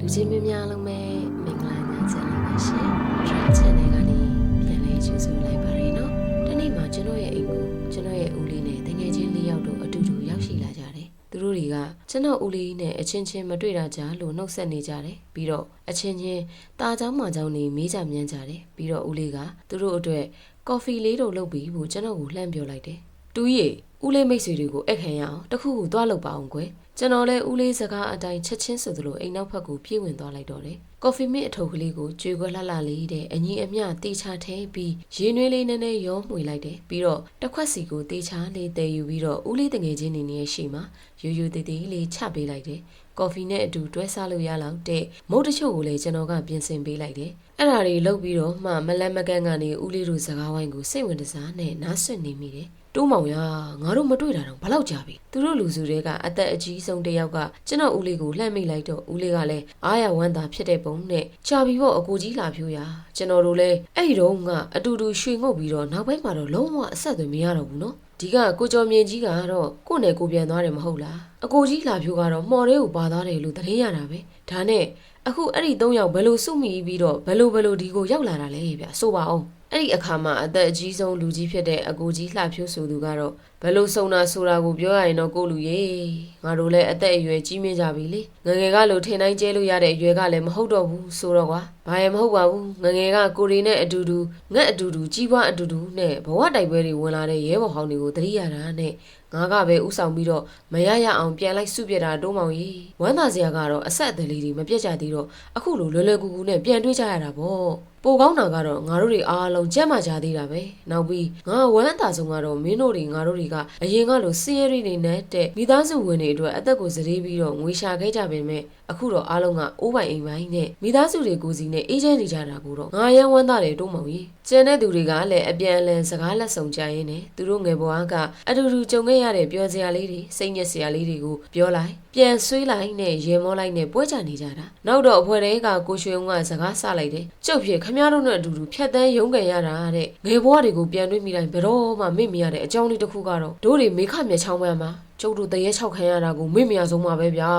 လူချင်းမင်းများလုံးပဲမင်္ဂလာညချမ်းလေးပါရှင် Trend Channel ကနေပြန်လဲကြိုဆိုလိုက်ပါရနော်ဒီနေ့မှာကျွန်တော်ရဲ့အိမ်ကိုကျွန်တော်ရဲ့ဦးလေးနဲ့တငယ်ချင်းလေးယောက်တို့အတူတူရောက်ရှိလာကြတယ်သူတို့တွေကကျွန်တော်ဦးလေးနဲ့အချင်းချင်းမတွေ့တာကြလို့နှုတ်ဆက်နေကြတယ်ပြီးတော့အချင်းချင်းตาเจ้าမှเจ้าနေမေးကြမြန်းကြတယ်ပြီးတော့ဦးလေးကသူတို့အတွက်ကော်ဖီလေးတို့လုပ်ပြီးဖို့ကျွန်တော်ကိုလှမ်းပြောလိုက်တယ်တူကြီးဦးလေးမိတ်ဆွေတွေကိုအခန့်ရအောင်တခုခုသွားလုပ်ပါအောင်ကွယ် ကျွန်တော်လည်းဦးလေးစကားအတိုင်းချက်ချင်းဆိုသလိုအိမ်နောက်ဘက်ကိုပြေးဝင်သွားလိုက်တော့တယ်ကော်ဖီမစ်အထုပ်ကလေးကိုကြွေခွက်လှလှလေးတဲ့အညီအမျှတေချာထဲပြီးရေနွေးလေးနည်းနည်းရောမှွေလိုက်တယ်ပြီးတော့တစ်ခွက်စီကိုတေချာလေးတည်ယူပြီးတော့ဦးလေးတငယ်ချင်းနေနေရှိမှာယူယူတေးသေးလေးချပေးလိုက်တယ်ကော်ဖီနဲ့အတူတွဲစားလို့ရလောက်တဲ့မုတ်တချို့ကိုလည်းကျွန်တော်ကပြင်ဆင်ပေးလိုက်တယ်အဲ့ဒါတွေလုပ်ပြီးတော့မှမလန့်မကန့်ကနေဦးလေးတို့စကားဝိုင်းကိုစိတ်ဝင်စားနဲ့နားဆွနေမိတယ် တိုးမောင်ရငါတို့မတွေ့တာတော့ဘလောက်ကြာပြီသူတို့လူစုတွေကအသက်အကြီးဆုံးတစ်ယောက်ကကျွန်တော်ဦးလေးကိုလှမ်းမိလိုက်တော့ဦးလေးကလည်းအားရဝမ်းသာဖြစ်တဲ့ပုံနဲ့ကြာပြီပေါ့အကိုကြီးလာဖြိုးရကျွန်တော်တို့လည်းအဲ့ဒီတော့ကအတူတူရွှေငုတ်ပြီးတော့နောက်ပိုင်းမှာတော့လုံးဝအဆက်အသွယ်မရတော့ဘူးနော်ဒီကကိုကျော်မြင့်ကြီးကတော့ကိုယ့်နယ်ကိုပြန်သွားတယ်မဟုတ်လားအကိုကြီးလာဖြိုးကတော့မှော်လေးကိုပါသွားတယ်လို့သတင်းရတာပဲဒါနဲ့အခုအဲ့ဒီ၃ယောက်ဘယ်လိုစုမိပြီးတော့ဘယ်လိုဘယ်လိုဒီကိုရောက်လာတာလဲဗျဆိုပါအောင် အဲ့ဒီအခါမှာအသက်အကြီးဆုံးလူကြီးဖြစ်တဲ့အကိုကြီးလှဖြိုးဆိုသူကတော့ ဘယ်လိုစုံတာဆိုတာကိုပြောရရင်တော့ကိုလူရေငါတို့လည်းအသက်အရွယ်ကြီးမြင့်ကြပြီလေငယ်ငယ်ကလို့ထင်တိုင်းကျဲလို့ရတဲ့အရွယ်ကလည်းမဟုတ်တော့ဘူးဆိုတော့ကွာဘာရင်မဟုတ်ပါဘူးငယ်ငယ်ကကိုရီနဲ့အတူတူငက်အတူတူကြီးပွားအတူတူနဲ့ဘဝတိုက်ပွဲတွေဝင်လာတဲ့ရဲဘော်ဟောင်းတွေကိုသတိရတာနဲ့ငါကပဲဥဆောင်ပြီးတော့မရရအောင်ပြန်လိုက်စုပြတာတိုးမောင်ကြီးဝမ်းသာစရာကတော့အဆက်အသေးလေးတွေမပြတ်ကြသေးတော့အခုလိုလွယ်လွယ်ကူကူနဲ့ပြန်တွေ့ကြရတာပေါ့ပိုကောင်းတာကတော့ငါတို့တွေအားလုံးကြက်မှကြသေးတာပဲနောက်ပြီးငါဝမ်းအသာဆုံးကတော့မင်းတို့တွေငါတို့တွေကအရင်ကလိုစင်းရဲတွေနေနဲ့တဲ့မိသားစုဝင်တွေအတွက်အသက်ကိုစရေးပြီးတော့ငွေရှာခဲ့ကြပေမဲ့ အခုတော့အားလုံးကအိုးပိုင်အိမ်ပိုင်းနဲ့မိသားစုတွေကိုစီနဲ့အေးချမ်းနေကြတာကိုတော့ငါရမ်းဝမ်းသာတယ်တိုးမောင်ကြီးကျန်တဲ့သူတွေကလည်းအပြန်အလှန်စကားလက်ဆောင်ကြရင်းနဲ့သူတို့ငယ်ဘဝကအတူတူကြုံခဲ့ရတဲ့ပြောစရာလေးတွေစိတ်ညစ်စရာလေးတွေကိုပြောလိုက်ပြန်ဆွေးလိုက်နဲ့ရေမောလိုက်နဲ့ပွဲကြနေကြတာနောက်တော့အဖွဲတဲကကိုရွှေုံကစကားဆလိုက်တယ်ကျုပ်ဖြစ်ခမရတို့နဲ့အတူတူဖြတ်တန်းရုန်းကန်ရတာတဲ့ငယ်ဘဝတွေကိုပြန်တွေးမိတိုင်းဘယ်တော့မှမေ့မရတဲ့အကြောင်းလေးတစ်ခုကတော့တို့တွေမေခမျက်ချောင်းပန်းမှာ ကျုပ်တို့တရေချောက်ခံရတာကိုမေ့မရဆုံးပါပဲဗျာ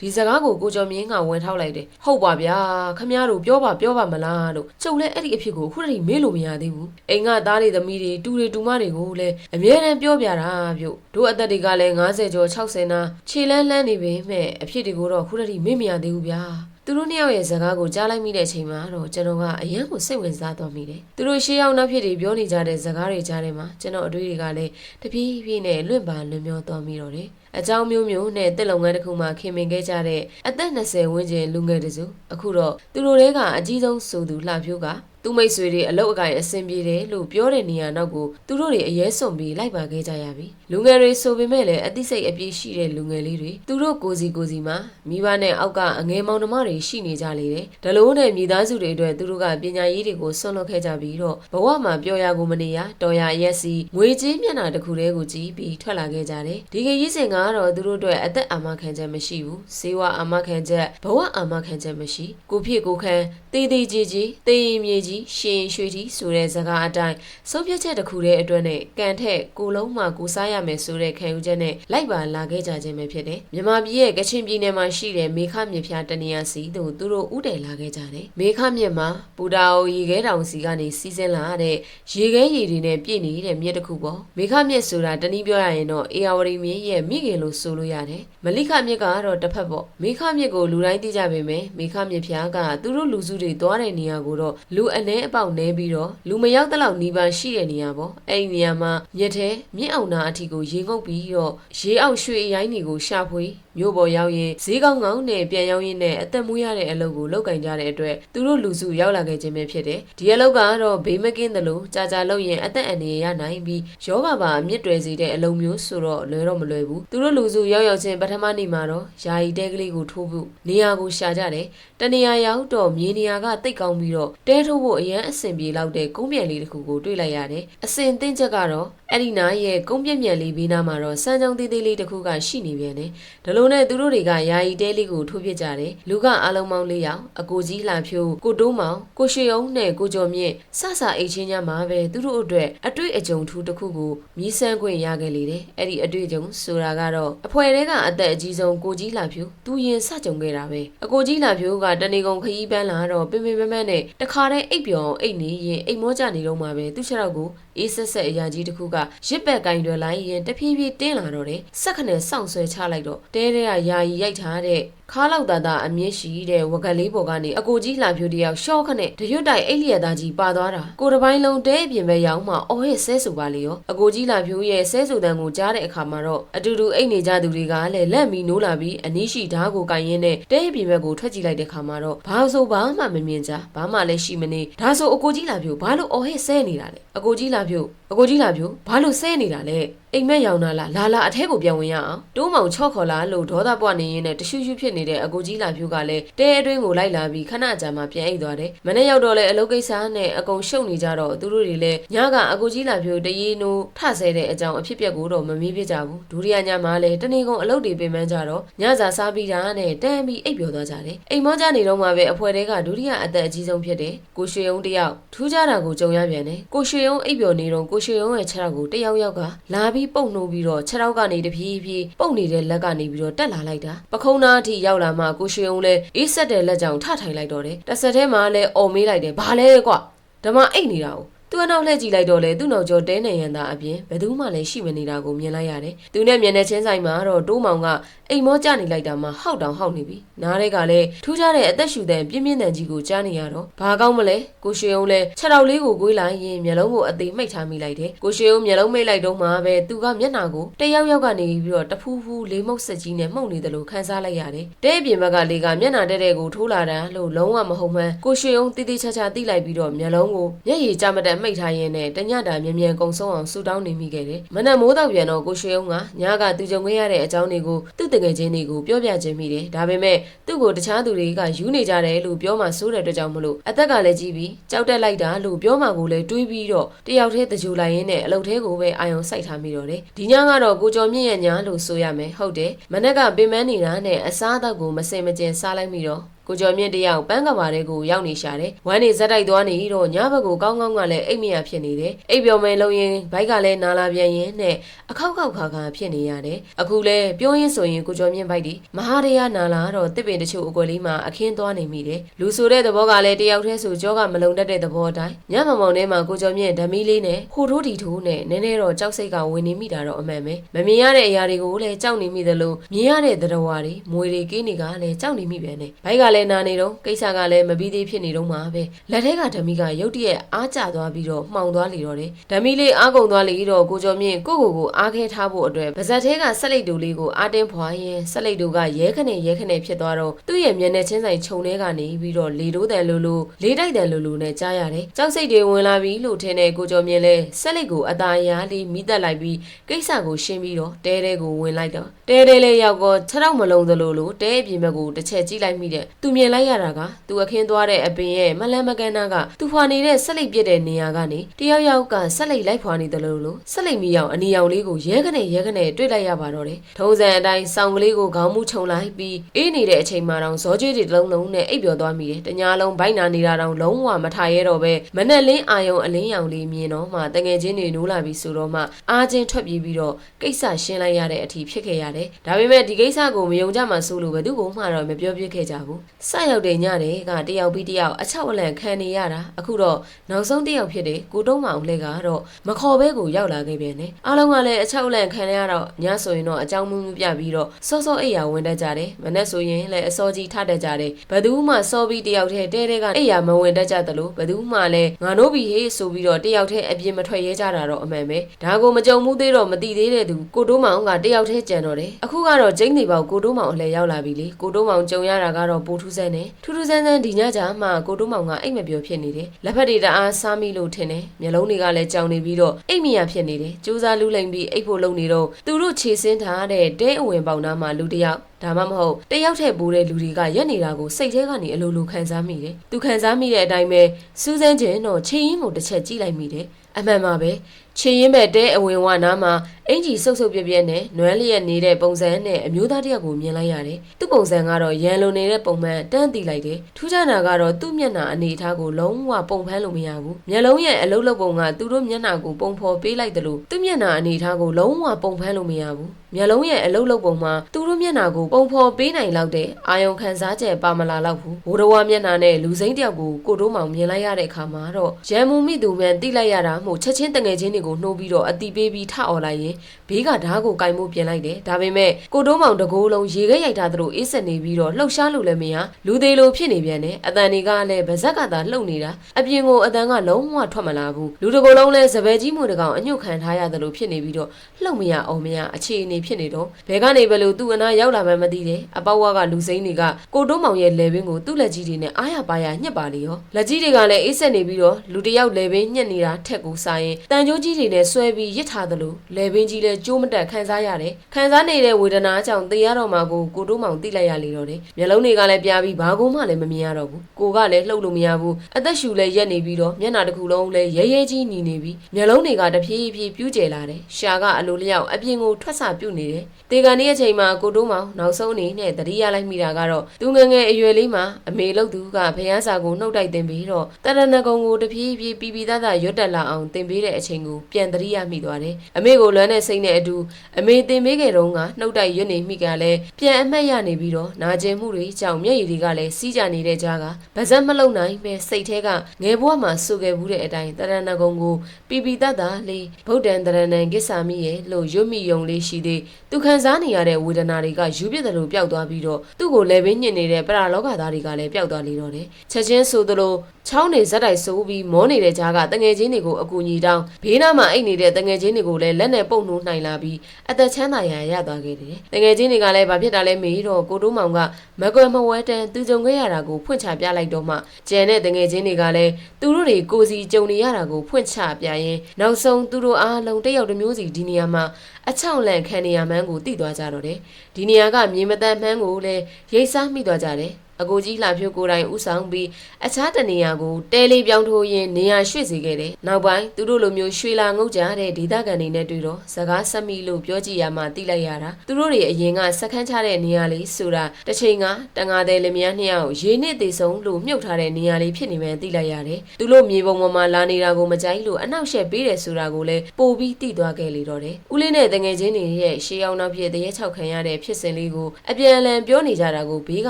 ဒီစကားကိုကိုကျော်မြင့်ကဝင်ထောက်လိုက်တယ်ဟုတ်ပါဗျာခမရတို့ပြောပါပြောပါမလားလို့ကျုပ်လည်းအဲ့ဒီအဖြစ်ကိုအခုတည်းမေ့လို့မရသေးဘူးအိမ်ကသားတွေသမီးတွေတူတွေတူမတွေကိုလည်းအမြဲတမ်းပြောပြတာပြုတ်တို့အသက်တွေကလည်း90ကျော်60နာခြေလန်းလန်းနေပေမဲ့အဖြစ်တွေကိုတော့အခုတည်းမေ့မရသေးဘူးဗျာ သူတို့နှစ်ယောက်ရဲ့စကားကိုကြားလိုက်မိတဲ့အချိန်မှာတော့ကျွန်တော်ကအယံကိုစိတ်ဝင်စားသွားမိတယ်။သူတို့ရှေးရောက်နောက်ဖြစ်တွေပြောနေကြတဲ့စကားတွေကြားထဲမှာကျွန်တော်အတွေ့တွေကလည်းတပြေးပြေးနဲ့လွင့်ပါလွင့်မျောသွားမိတော့တယ်။အကြောင်းမျိုးမျိုးနဲ့တက်လုံငန်းတစ်ခုမှခင်မင်ခဲ့ကြတဲ့အသက်20ဝန်းကျင်လူငယ်တစုအခုတော့သူတို့တွေကအကြီးဆုံးဆိုသူလှဖြိုးက သူမိတ်ဆွေတွေအလုတ်အကင်အဆင်ပြေတယ်လို့ပြောတဲ့နေရာနောက်ကိုသူတို့တွေအရေးစွန်ပြီးလိုက်ပါခဲ့ကြရပြီလူငယ်တွေဆိုပေမဲ့လည်းအသိစိတ်အပြည့်ရှိတဲ့လူငယ်လေးတွေသူတို့ကိုစီကိုစီမှာမိဘနဲ့အောက်ကအငယ်မောင်နှမတွေရှိနေကြလေတယ်ဒလို့နဲ့မိသားစုတွေအတွက်သူတို့ကပညာရေးတွေကိုဆွန့်လွတ်ခဲ့ကြပြီးတော့ဘဝမှာပျော်ရကိုမနေရတော်ရရက်စီငွေကြေးမျက်နှာတစ်ခုတည်းကိုကြည့်ပြီးထွက်လာခဲ့ကြတယ်ဒီကရေးစဉ်ကတော့သူတို့အတွက်အသက်အာမခံချက်မရှိဘူးဇေဝအာမခံချက်ဘဝအာမခံချက်မရှိကိုဖြစ်ကိုခံတေးသေးကြီးကြီးတေးရင်မြေကြီးရှင်ရွှေကြီးဆိုတဲ့စကားအတိုင်းဆုံးဖြတ်ချက်တစ်ခုတည်းအတွက်နဲ့ကန်ထက်ကိုလုံးမှကိုစားရမယ်ဆိုတဲ့ခံယူချက်နဲ့လိုက်ပါလာခဲ့ကြခြင်းပဲဖြစ်တယ်မြန်မာပြည်ရဲ့ကချင်ပြည်နယ်မှာရှိတဲ့မေခမြစ်ဖျားတနေရာစီတို့သူတို့ဥတည်လာခဲ့ကြတယ်မေခမြစ်မှာပူတာအိုရေခဲတောင်စီကနေစီးဆင်းလာတဲ့ရေခဲရည်တွေနဲ့ပြည့်နေတဲ့မြစ်တစ်ခုပေါ့မေခမြစ်ဆိုတာတနည်းပြောရရင်တော့အေယာဝတီမြစ်ရဲ့မိခင်လို့ဆိုလို့ရတယ်မလိခမြစ်ကတော့တစ်ဖက်ပေါ့မေခမြစ်ကိုလူတိုင်းသိကြပေမဲ့မေခမြစ်ဖျားကသူတို့လူစုတွေသွားတဲ့နေရာကိုတော့လူအနှဲအပေါက်နဲပြီးတော့လူမရောက်တဲ့လောက်နီးပါးရှိတဲ့နေရာပေါ့အဲ့ဒီနေရာမှာမြစ်ထဲမြစ်အောင်နာအထီကိုရေငုပ်ပြီးတော့ရေအောက်ရွှေအရိုင်းတွေကိုရှာဖွေမြို့ပေါ်ရောက်ရင်ဈေးကောင်းကောင်းနဲ့ပြန်ရောက်ရင်းနဲ့အသက်မွေးရတဲ့အလုပ်ကိုလုပ်ကင်ကြတဲ့အတွက်သူတို့လူစုရောက်လာခဲ့ခြင်းပဲဖြစ်တယ်ဒီအလုပ်ကတော့ဘေးမကင်းသလိုကြာကြာလုပ်ရင်အသက်အန္တရာယ်ရနိုင်ပြီးယောဂပါမြစ်တွယ်စေတဲ့အလုပ်မျိုးဆိုတော့လွယ်တော့မလွယ်ဘူးသူတို့လူစုရောက်ရောက်ချင်းပထမနေ့မှာတော့ယာယီတဲကလေးကိုထိုးဖို့နေရာကိုရှာကြတယ်တနေရာရောက်တော့မြေနေရာကတိတ်ကောင်းပြီးတော့တဲထိုးဖို့အရန်အဆင်ပြေလောက်တဲ့ကုန်းပြန်လေးတစ်ခုကိုတွေ့လိုက်ရတယ်အစင်သင့်ချက်ကတော့အဲ့ဒီနားရဲ့ကုန်းပြက်မြန်လေးဘေးနားမှာတော့စမ်းကြောင်းသေးသေးလေးတစ်ခုကရှိနေပြန်တယ်ဒါလို့နဲ့သူတို့တွေကယာယီတဲလေးကိုထိုးပြစ်ကြတယ်လူကအားလုံးပေါင်း၄ယောက်အကိုကြီးလှဖြိုးကိုတိုးမောင်ကိုရွှေအောင်နဲ့ကိုကျော်မြင့်စစအိတ်ချင်းညမှာပဲသူတို့အတွက်အတွေ့အကြုံထူးတစ်ခုကိုမြည်ဆန်းခွင့်ရခဲ့လေတယ်အဲ့ဒီအတွေ့အကြုံဆိုတာကတော့အဖွဲတဲကအသက်အကြီးဆုံးကိုကြီးလှဖြိုးသူရင်စကြုံခဲ့တာပဲအကိုကြီးလှဖြိုးကတနေကုန်ခရီးပန်းလာတော့ပင်ပင်ပန်းပန်းနဲ့တခါတည်းအိပ်ပျော်အောင်အိတ်နေရင်အိမ်မောကြနေတော့မှပဲသူ့ခြေထောက်ကို အေးဆက်ဆက်အရာကြီးတစ်ခုကရစ်ပက်ကင်တွယ်လိုက်ရင်တဖြည်းဖြည်းတင်းလာတော့တယ်စက်ခနဲ့စောင့်ဆွဲချလိုက်တော့တဲတဲကယာယီရိုက်ထားတဲ့ခါလောက်တာတာအမြင့်ရှိတဲ့ဝကလေးပေါ်ကနေအကိုကြီးလှဖြိုးတယောက်ရှော့ခနဲ့တရွတ်တိုက်အိတ်လျက်သားကြီးပါသွားတာကိုတစ်ပိုင်းလုံးတဲအပြင်ပဲရောက်မှအော်ဟစ်ဆဲဆူပါလေရောအကိုကြီးလှဖြိုးရဲ့ဆဲဆူတန်ကိုကြားတဲ့အခါမှာတော့အတူတူအိတ်နေကြသူတွေကလည်းလက်မီနိုးလာပြီးအနည်းရှိဓာတ်ကိုကင်ရင်းနဲ့တဲအပြင်ဘက်ကိုထွက်ကြည့်လိုက်တဲ့အခါမှာတော့ဘာဆိုဘာမှမမြင်ကြဘာမှလည်းရှိမနေဒါဆိုအကိုကြီးလှဖြိုးဘာလို့အော်ဟစ်ဆဲနေတာလဲအကိုကြီးလှဖြိုးအကိုကြီးလှဖြိုးဘာလို့ဆဲနေတာလဲအိမ်မက်ရောင်လာလားလာလာအထဲကိုပြန်ဝင်ရအောင်တိုးမောင်ချော့ခေါ်လာလို့ဒေါသပွားနေရင်းနဲ့တရှူးရှူးဖြစ်နေတဲ့အကိုကြီးလာဖြူကလည်းတဲအတွင်းကိုလိုက်လာပြီးခဏကြာမှပြန်အိတ်သွားတယ်မနေ့ရောက်တော့လေအလုပ်ကိစ္စနဲ့အကုန်ရှုပ်နေကြတော့သူတို့တွေလည်းညကအကိုကြီးလာဖြူတရေနိုးထဆဲတဲ့အကြောင်းအဖြစ်ပြက်ကိုတော့မမေးပြကြဘူးဒုတိယညမှာလည်းတနေကုန်အလုပ်တွေပင်ပန်းကြတော့ညစာစားပြီးတာနဲ့တန်းပြီးအိပ်ပျော်သွားကြတယ်အိမ်မောကြနေတော့မှပဲအဖွဲတဲကဒုတိယအသက်အကြီးဆုံးဖြစ်တယ်ကိုရွှေုံတယောက်ထူးခြားတာကိုကြုံရပြန်တယ်ကိုရွှေုံအိပ်ပျော်နေတော့ကိုရွှေုံရဲ့ခြေထောက်ကိုတယောက်ယောက်ကလာပြီးပုတ်နှိုးပြီးတော့ခြေထောက်ကနေတဖြည်းဖြည်းပုတ်နေတဲ့လက်ကနေပြီးတော့တက်လာလိုက်တာပခုံးသားအထိရောက်လာမှကိုရွှေုံလည်းအေးဆက်တဲ့လက်ကြောင့်ထထိုင်လိုက်တော့တယ်တစ်ဆက်တည်းမှာလည်းအော်မေးလိုက်တယ်ဘာလဲကွာဓမ္မအိတ်နေတာကို သူအနောက်လှည့်ကြည့်လိုက်တော့လေသူ့နောက်ကျော်တဲနေရန်သားအပြင်ဘယ်သူမှလည်းရှိမနေတာကိုမြင်လိုက်ရတယ်။သူနဲ့မျက်နှာချင်းဆိုင်မှာတော့တိုးမောင်ကအိမ်မောကျနေလိုက်တာမှဟောက်တောင်ဟောက်နေပြီ။နားတွေကလည်းထူးခြားတဲ့အသက်ရှူတဲ့ပြင်းပြင်းတန်ကြီးကိုကြားနေရတော့ဘာကောင်းမလဲကိုရွှေအောင်လဲခြေထောက်လေးကိုကွေးလိုက်ရင်မျက်လုံးကိုအသေးမှိတ်ထားမိလိုက်တယ်။ကိုရွှေအောင်မျက်လုံးမိတ်လိုက်တော့မှပဲသူကမျက်နှာကိုတယောက်ယောက်ကနေပြီးတော့တဖူးဖူးလေးမုတ်ဆက်ကြီးနဲ့မှုန်နေတယ်လို့ခန်းစားလိုက်ရတယ်။တဲအပြင်ဘက်ကလေကမျက်နှာတဲ့တဲ့ကိုထိုးလာတာလို့လုံးဝမဟုတ်မှန်းကိုရွှေအောင်တိတိချာချာသိလိုက်ပြီးတော့မျက်လုံးကိုမျက်ရည်ကျမတက်မှိတ်ထားရင်းနဲ့တညတာမြန်မြန်ကုံဆုံးအောင်ဆူတောင်းနေမိခဲ့တယ်။မနက်မိုးတော့ပြန်တော့ကိုရွှေအောင်ကညကသူကြုံခဲ့ရတဲ့အကြောင်းတွေကိုသူ့တငယ်ချင်းတွေကိုပြောပြခြင်းမိတယ်။ဒါပေမဲ့သူ့ကိုတခြားသူတွေကယူနေကြတယ်လို့ပြောမှစိုးတဲ့အတွက်ကြောင့်မလို့အသက်ကလည်းကြီးပြီးကြောက်တက်လိုက်တာလို့ပြောမှကိုလည်းတွေးပြီးတော့တယောက်တည်းတကြူလိုက်ရင်းနဲ့အလုပ်သေးကိုပဲအာယုံစိုက်ထားမိတော့တယ်။ဒီညကတော့ကိုကျော်မြင့်ရဲ့ညာလို့ဆိုရမယ်။ဟုတ်တယ်။မနက်ကပင်မနေတာနဲ့အစားအသောက်ကိုမစင်မကျင်စားလိုက်မိတော့ ကိုကျော်မြင့်တယောက်ပန်းကမာတွေကိုရောက်နေရှာတယ်။ဝမ်းနေဇက်တိုက်သွားနေတော့ညဘက်ကိုကောင်းကောင်းကလည်းအိတ်မရဖြစ်နေတယ်။အိတ်ပြော်မယ်လုံရင်ဘိုက်ကလည်းနာလာပြန်ရင်နဲ့အခောက်ခောက်ခါခါဖြစ်နေရတယ်။အခုလဲပြောရင်းဆိုရင်ကိုကျော်မြင့်ဘိုက်ဒီမဟာရယနာလာတော့တစ်ပင်တချို့အကွယ်လေးမှာအခင်းသွားနေမိတယ်။လူဆိုတဲ့သဘောကလည်းတယောက်တည်းဆိုကြောကမလုံတတ်တဲ့သဘောအတိုင်းညမမောင်ထဲမှာကိုကျော်မြင့်ဓမီလေးနဲ့ဟိုထိုးတီထိုးနဲ့နည်းနည်းတော့ကြောက်စိတ်ကဝင်နေမိတာတော့အမှန်ပဲ။မမြင်ရတဲ့အရာတွေကိုလည်းကြောက်နေမိသလိုမြင်ရတဲ့သတ္တဝါတွေမွေတွေကင်းတွေကလည်းကြောက်နေမိပြန်တယ်။ဘိုက်ကလည်းနာနေတော့ကိစ္စကလည်းမပြီးသေးဖြစ်နေတော့မှာပဲလက်ထဲကဓမီကရုတ်တရက်အားကျသွားပြီးတော့မှောင်သွားလေတော့တယ်ဓမီလေးအားကုန်သွားလေတော့ကိုကျော်မြင့်ကိုကိုကိုအားခဲထားဖို့အတွက်ဗဇက်သေးကဆက်လက်တူလေးကိုအားတင်းဖွာရင်ဆက်လက်တူကရဲခနဲ့ရဲခနဲ့ဖြစ်သွားတော့သူ့ရဲ့မျက်နှာချင်းဆိုင်ခြုံထဲကနေပြီးတော့လေတိုးတန်လိုလိုလေးတိုက်တန်လိုလိုနဲ့ကြားရတယ်ကြောက်စိတ်တွေဝင်လာပြီးလို့ထင်တဲ့ကိုကျော်မြင့်လဲဆက်လက်ကိုအသာရလေးမိသက်လိုက်ပြီးကိစ္စကိုရှင်းပြီးတော့တဲတဲကိုဝင်လိုက်တော့တဲတဲလေးရောက်တော့ခြေထောက်မလုံးသလိုလိုတဲအပြင်ဘက်ကိုတစ်ချက်ကြည့်လိုက်မိတဲ့သူမြင်လိုက်ရတာကသူအခင်းသွားတဲ့အပင်ရဲ့မလန်းမကန်းနာကသူဖွာနေတဲ့ဆက်လိပ်ပြစ်တဲ့နေရာကနေတယောက်ယောက်ကဆက်လိပ်လိုက်ဖွာနေတယ်လို့လို့ဆက်လိပ်မီအောင်အနီရောင်လေးကိုရဲခနဲ့ရဲခနဲ့တွေ့လိုက်ရပါတော့တယ်ထုံးစံအတိုင်းစောင်းကလေးကိုခေါင်းမူခြုံလိုက်ပြီးအေးနေတဲ့အချိန်မှာတော့ဇောကျွေးတွေတစ်လုံးလုံးနဲ့အိပ်ပျော်သွားမိတယ်တညာလုံးဘိုက်နာနေတာတော့လုံးဝမထားရဲတော့ပဲမနဲ့လင်းအာယုံအလင်းရောင်လေးမြင်တော့မှတငယ်ချင်းတွေနိုးလာပြီးဆိုတော့မှအားချင်းထွက်ပြေးပြီးတော့ကိစ္စရှင်းလိုက်ရတဲ့အထိဖြစ်ခဲ့ရတယ်ဒါပေမဲ့ဒီကိစ္စကိုမယုံကြမှဆိုလို့ဘယ်သူကမှတော့မပြောပြခဲ့ကြဘူး စရောက်တဲ့ညတဲ့ကတယောက်ပြီးတယောက်အချောက်အလန့်ခံနေရတာအခုတော့နောက်ဆုံးတယောက်ဖြစ်တဲ့ကိုတုံးမောင်လက်ကတော့မခေါ်ဘဲကိုရောက်လာခဲ့ပြန်တယ်အားလုံးကလည်းအချောက်အလန့်ခံရတော့ညဆိုရင်တော့အကြောင်းမူးမူးပြပြီးတော့စောစောအိယာဝင်တတ်ကြတယ်မနဲ့ဆိုရင်လည်းအစောကြီးထတတ်ကြတယ်ဘယ်သူမှစောပြီးတယောက်တည်းတဲတဲကအိယာမဝင်တတ်ကြသလိုဘယ်သူမှလည်းငါနိုးပြီဟေးဆိုပြီးတော့တယောက်တည်းအပြင်မထွက်ရဲကြတာတော့အမှန်ပဲဒါကိုမကြုံမှုသေးတော့မသိသေးတဲ့သူကိုတိုးမောင်ကတယောက်တည်းကြံတော့တယ်အခုကတော့ကျင်းနေပေါကိုတိုးမောင်အလဲရောက်လာပြီလေကိုတိုးမောင်ကြုံရတာကတော့ပိုထူးဆန်းတယ်ထူးထူးဆန်းဆန်းဒီညကြမှာကိုတိုးမောင်ကအိတ်မပြောဖြစ်နေတယ်လက်ဖက်တွေတအားစားမိလို့ထင်တယ်မျက်လုံးတွေကလည်းကြောင်နေပြီးတော့အိတ်မရဖြစ်နေတယ်စူးစားလူးလိမ်ပြီးအိတ်ဖို့လုံနေတော့သူတို့ခြေစင်းထားတဲ့တဲအဝင်ပေါင်သားမှာလူတစ်ယောက်ဒါဒါမှမဟုတ်တယောက်ထက်ပိုတဲ့လူတွေကရက်နေတာကိုစိတ်ထဲကနေအလိုလိုခံစားမိတယ်သူခံစားမိတဲ့အတိုင်းပဲစူးစမ်းခြင်းတော့ချေရင်ကိုတစ်ချက်ကြည့်လိုက်မိတယ်အမှန်ပါပဲ ချေရင်ပဲတဲအဝင်ဝနားမှာအင်ကြီးဆုပ်ဆုပ်ပြက်ပြက်နဲ့နွမ်းလျက်နေတဲ့ပုံစံနဲ့အမျိုးသားတစ်ယောက်ကိုမြင်လိုက်ရတယ်။သူ့ပုံစံကတော့ရန်လုံနေတဲ့ပုံမှန်တန်းတီလိုက်တယ်။ထူးခြားတာကတော့သူ့မျက်နှာအနေအထားကိုလုံးဝပုံဖမ်းလို့မရဘူး။မျက်လုံးရဲ့အလုတ်လုတ်ပုံကသူတို့မျက်နှာကိုပုံဖော်ပေးလိုက်တယ်လို့သူ့မျက်နှာအနေအထားကိုလုံးဝပုံဖမ်းလို့မရဘူး။မျက်လုံးရဲ့အလုတ်လုတ်ပုံမှာသူတို့မျက်နှာကိုပုံဖော်ပေးနိုင်လောက်တဲ့အာယုံခံစားချက်ပါမလာတော့ဘူး။ဘိုးတော်ဝမျက်နှာနဲ့လူစိမ့်တယောက်ကိုကိုတို့မောင်မြင်လိုက်ရတဲ့အခါမှာတော့ရန်မူမိသူမှန်တိလိုက်ရတာမို့ချက်ချင်းတငယ်ချင်းတွေကိုနှိုးပြီးတော့အတိပေးပြီးထအော်လိုက်ရင်ဘေးကဓားကိုကင်မှုပြင်လိုက်တယ်ဒါပေမဲ့ကိုတိုးမောင်တကိုးလုံးရေခဲရိုက်ထားသလိုအေးဆက်နေပြီးတော့လှုပ်ရှားလို့လည်းမရလူသေးလိုဖြစ်နေပြန်တယ်အတန်တွေကလည်းဗဇက်ကသာလှုပ်နေတာအပြင်ကိုအတန်ကလုံးဝထွက်မလာဘူးလူတကိုယ်လုံးလည်းစပယ်ကြီးမှုတကောင်အညွတ်ခံထားရတယ်လို့ဖြစ်နေပြီးတော့လှုပ်မရအောင်မရအခြေအနေဖြစ်နေတော့ဘဲကနေဘယ်လိုသူ့အနာရောက်လာမှမသိတယ်အပေါဝါကလူစိမ့်တွေကကိုတိုးမောင်ရဲ့လေဘင်းကိုသူ့လက်ကြီးတွေနဲ့အားရပါရညှက်ပါလေရောလက်ကြီးတွေကလည်းအေးဆက်နေပြီးတော့လူတယောက်လေဘင်းညှက်နေတာထက်ကိုစားရင်တန်ကြိုးကြီးတွေနဲ့ဆွဲပြီးရစ်ထားသလိုလေဘင်းကြီးလည်းကြိုးမတက်ခံစားရတယ်ခံစားနေတဲ့ဝေဒနာကြောင့်သိရတော့မှကိုကိုတိုးမောင်သိလိုက်ရလေတော့တယ်မျက်လုံးတွေကလည်းပြားပြီးဘာကုန်းမှလည်းမမြင်ရတော့ဘူးကိုကလည်းလှုပ်လို့မရဘူးအသက်ရှူလည်းရက်နေပြီးတော့မျက်နှာတစ်ခုလုံးလည်းရဲရဲကြီးညီနေပြီးမျက်လုံးတွေကတဖြည်းဖြည်းပြူးကျယ်လာတယ်ရှာကအလိုလျောက်အပြင်ကိုထွက်ဆပြုတ်နေတယ်တေကန်နေ့အချိန်မှာကိုတိုးမောင်နောက်ဆုံးအနေနဲ့တတိယလိုက်မိတာကတော့သူငယ်ငယ်အရွယ်လေးမှာအမေလို့သူကဖះစာကိုနှုတ်တိုက်တင်ပြီးတော့တရဏဂုံကိုတဖြည်းဖြည်းပြီးပြီးသားသားရွတ်တက်လာအောင်တင်ပေးတဲ့အချိန်ကိုပြန်တတိယမိသွားတယ်အမေကိုလွမ်းတဲ့စိတ်နဲ့အတူအမေတင်ပေးခဲ့တော့ကနှုတ်တိုက်ရွတ်နေမိကလည်းပြန်အမှတ်ရနေပြီးတော့နာကျင်မှုတွေကြောင့်မျက်ရည်တွေကလည်းစီးကြနေတဲ့ကြားကဗဇက်မလုံနိုင်ပဲစိတ်ထဲကငယ်ဘဝမှာဆူခဲ့ဘူးတဲ့အတိုင်းတရဏဂုံကိုပြီးပြီးသားသားလေးဗုဒ္ဓံတရဏံကိစ္ဆာမိရဲ့လို့ရွတ်မိယုံလေးရှိသေးသူခံစားနေရတဲ့ဝေဒနာတွေကယူပြစ်တယ်လို့ပျောက်သွားပြီးတော့သူ့ကိုလည်းပင်ညစ်နေတဲ့ပရာလောကသားတွေကလည်းပျောက်သွားလေတော့တယ်ချက်ချင်းဆိုသလိုချောင်းနေဇက်တိုက်ဆိုးပြီးမောနေတဲ့ကြားကတငယ်ချင်းတွေကိုအကူညီတောင်းဘေးနားမှာအိတ်နေတဲ့တငယ်ချင်းတွေကိုလည်းလက်နဲ့ပုတ်နှိုးနိုင်လာပြီးအသက်ချမ်းသာရာရသွားခဲ့တယ်တငယ်ချင်းတွေကလည်းဘာဖြစ်တာလဲမေးတော့ကိုတိုးမောင်ကမကွယ်မဝဲတန်သူကြုံခဲ့ရတာကိုဖွင့်ချပြလိုက်တော့မှကျန်တဲ့တငယ်ချင်းတွေကလည်းသူတို့တွေကိုစီကြုံနေရတာကိုဖွင့်ချပြရင်နောက်ဆုံးသူတို့အားလုံးတစ်ယောက်တစ်မျိုးစီဒီနေရာမှာအချောင်လန့်ခံနေရမှန်းကိုသိသွားကြတော့တယ်ဒီနေရာကမြေမတန်မှန်းကိုလည်းရိတ်စားမိသွားကြတယ် အကိုကြီးလှဖြိုးကိုယ်တိုင်ဥဆောင်ပြီးအခြားတနေရာကိုတဲလေးပြောင်းထိုးရင်းနေရာရွှေ့စေခဲ့တယ်။နောက်ပိုင်းသူတို့လိုမျိုးရွှေလာငုတ်ကြတဲ့ဒေသခံတွေနဲ့တွေ့တော့စကားဆက်မိလို့ပြောကြည့်ရမှသိလိုက်ရတာ။သူတို့တွေအရင်ကစက်ခန်းချတဲ့နေရာလေးဆိုတာတစ်ချိန်ကတန်ငါတဲ့လင်မယားနှစ်ယောက်ရေနစ်သေးဆုံးလို့မြုပ်ထားတဲ့နေရာလေးဖြစ်နေမှသိလိုက်ရတယ်။သူတို့မြေပုံပေါ်မှာလာနေတာကိုမကြိုက်လို့အနောက်ရှက်ပေးတယ်ဆိုတာကိုလည်းပိုပြီးသိသွားခဲ့လေတော့တယ်။ဦးလေးနဲ့တငယ်ချင်းတွေရဲ့ရှေးအောင်နောက်ဖြစ်တရေချောက်ခံရတဲ့ဖြစ်စဉ်လေးကိုအပြန်အလှန်ပြောနေကြတာကိုဘေးက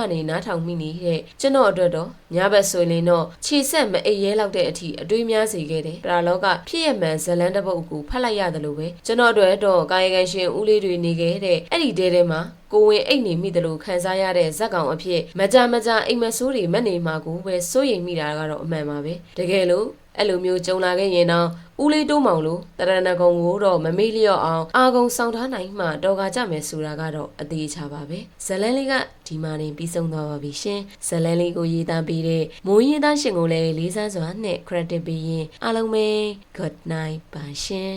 နေနားထောင်မိနေတဲ့ကျွန်တော်အတွက်တော့ညဘက်ဆိုရင်တော့ခြေဆက်မအိပ်ရဲလောက်တဲ့အထိအတွေးများစေခဲ့တယ်ပရာလောကဖြစ်ရမှန်ဇလန်းတစ်ပုတ်ကိုဖတ်လိုက်ရတယ်လို့ပဲကျွန်တော်အတွက်တော့ကာယကံရှင်ဦးလေးတွေနေခဲ့တဲ့အဲ့ဒီတဲထဲမှာကိုဝင်အိတ်နေမိတယ်လို့ခံစားရတဲ့ဇက်ကောင်အဖြစ်မကြမကြအိမ်မဆိုးတွေမက်နေမှာကိုပဲစိုးရိမ်မိတာကတော့အမှန်ပါပဲတကယ်လို့အဲ့လိုမျိုးကြုံလာခဲ့ရင်တော့ ဦးလေးတိုးမောင်လို့တရဏဂုံကိုတော့မမေ့လျော့အောင်အာဂုံဆောင်ထားနိုင်မှတော်ကာကြမယ်ဆိုတာကတော့အသေးချပါပဲဇလန်းလေးကဒီမှာနေပြီးဆုံးသွားပါပြီရှင်ဇလန်းလေးကိုရေးသားပေးတဲ့မိုးရေးသားရှင်ကိုလည်းလေးစားစွာနဲ့ credit ပေးရင်အားလုံးပဲ good night ပါရှင်